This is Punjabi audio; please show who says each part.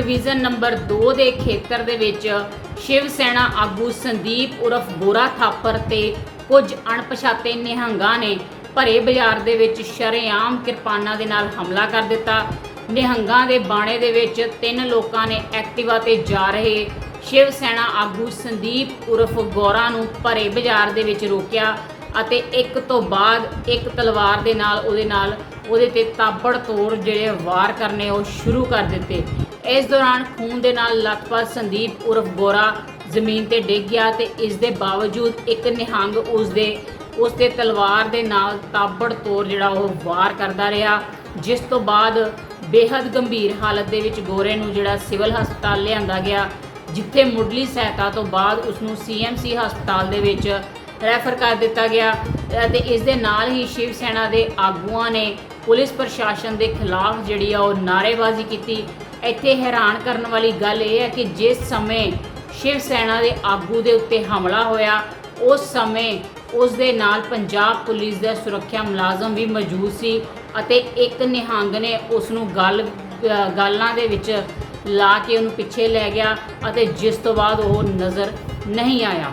Speaker 1: ਡਿਵੀਜ਼ਨ ਨੰਬਰ 2 ਦੇ ਖੇਤਰ ਦੇ ਵਿੱਚ ਸ਼ਿਵ ਸੈਨਾ ਆਗੂ ਸੰਦੀਪ ਉਰਫ ਗੋਰਾ ਥਾਪਰ ਤੇ ਕੁਝ ਅਣਪਛਾਤੇ ਨਿਹੰਗਾਂ ਨੇ ਭਰੇ ਬਾਜ਼ਾਰ ਦੇ ਵਿੱਚ ਸ਼ਰੇਆਮ ਕਿਰਪਾਨਾਂ ਦੇ ਨਾਲ ਹਮਲਾ ਕਰ ਦਿੱਤਾ। ਨਿਹੰਗਾਂ ਦੇ ਬਾਣੇ ਦੇ ਵਿੱਚ ਤਿੰਨ ਲੋਕਾਂ ਨੇ ਐਕਟਿਵਾ ਤੇ ਜਾ ਰਹੇ ਸ਼ਿਵ ਸੈਨਾ ਆਗੂ ਸੰਦੀਪ ਉਰਫ ਗੋਰਾ ਨੂੰ ਭਰੇ ਬਾਜ਼ਾਰ ਦੇ ਵਿੱਚ ਰੋਕਿਆ ਅਤੇ ਇੱਕ ਤੋਂ ਬਾਅਦ ਇੱਕ ਤਲਵਾਰ ਦੇ ਨਾਲ ਉਹਦੇ ਨਾਲ ਉਹਦੇ ਤੇ ਤਾਬੜ ਤੋੜ ਜਿਹੜੇ ਵਾਰ ਕਰਨੇ ਉਹ ਸ਼ੁਰੂ ਕਰ ਦਿੱਤੇ। ਇਸ ਦੌਰਾਨ ਖੂਨ ਦੇ ਨਾਲ ਲਥਪਥ ਸੰਦੀਪ ਉਰਫ ਗੋਰਾ ਜ਼ਮੀਨ ਤੇ ਡਿੱਗ ਗਿਆ ਤੇ ਇਸ ਦੇ ਬਾਵਜੂਦ ਇੱਕ ਨਿਹੰਗ ਉਸ ਦੇ ਉਸ ਤੇ ਤਲਵਾਰ ਦੇ ਨਾਲ ਤਾਬੜ ਤੋੜ ਜਿਹੜਾ ਉਹ ਵਾਰ ਕਰਦਾ ਰਿਹਾ, ਜਿਸ ਤੋਂ ਬਾਅਦ ਬੇहद ਗੰਭੀਰ ਹਾਲਤ ਦੇ ਵਿੱਚ ਗੋਰੇ ਨੂੰ ਜਿਹੜਾ ਸਿਵਲ ਹਸਪਤਾਲ ਲਿਆਂਦਾ ਗਿਆ, ਜਿੱਥੇ ਮੁੱਢਲੀ ਸਹਾਇਤਾ ਤੋਂ ਬਾਅਦ ਉਸ ਨੂੰ ਸੀਐਮਸੀ ਹਸਪਤਾਲ ਦੇ ਵਿੱਚ ਰੈਫਰ ਕਰ ਦਿੱਤਾ ਗਿਆ, ਅਤੇ ਇਸ ਦੇ ਨਾਲ ਹੀ ਸ਼ਿਵ ਸੈਨਾ ਦੇ ਆਗੂਆਂ ਨੇ ਪੁਲਿਸ ਪ੍ਰਸ਼ਾਸਨ ਦੇ ਖਿਲਾਫ ਜਿਹੜੀ ਆ ਉਹ ਨਾਅਰੇਬਾਜ਼ੀ ਕੀਤੀ। ਇੱਥੇ ਹੈਰਾਨ ਕਰਨ ਵਾਲੀ ਗੱਲ ਇਹ ਹੈ ਕਿ ਜਿਸ ਸਮੇਂ ਸ਼ਿਵ ਸੈਨਾ ਦੇ ਆਗੂ ਦੇ ਉੱਤੇ ਹਮਲਾ ਹੋਇਆ, ਉਸ ਸਮੇਂ ਉਸ ਦੇ ਨਾਲ ਪੰਜਾਬ ਪੁਲਿਸ ਦਾ ਸੁਰੱਖਿਆ ਮੁਲਾਜ਼ਮ ਵੀ ਮੌਜੂਦ ਸੀ ਅਤੇ ਇੱਕ ਨਿਹੰਗ ਨੇ ਉਸ ਨੂੰ ਗੱਲ ਗੱਲਾਂ ਦੇ ਵਿੱਚ ਲਾ ਕੇ ਉਹਨੂੰ ਪਿੱਛੇ ਲੈ ਗਿਆ ਅਤੇ ਜਿਸ ਤੋਂ ਬਾਅਦ ਉਹ ਨਜ਼ਰ ਨਹੀਂ ਆਇਆ।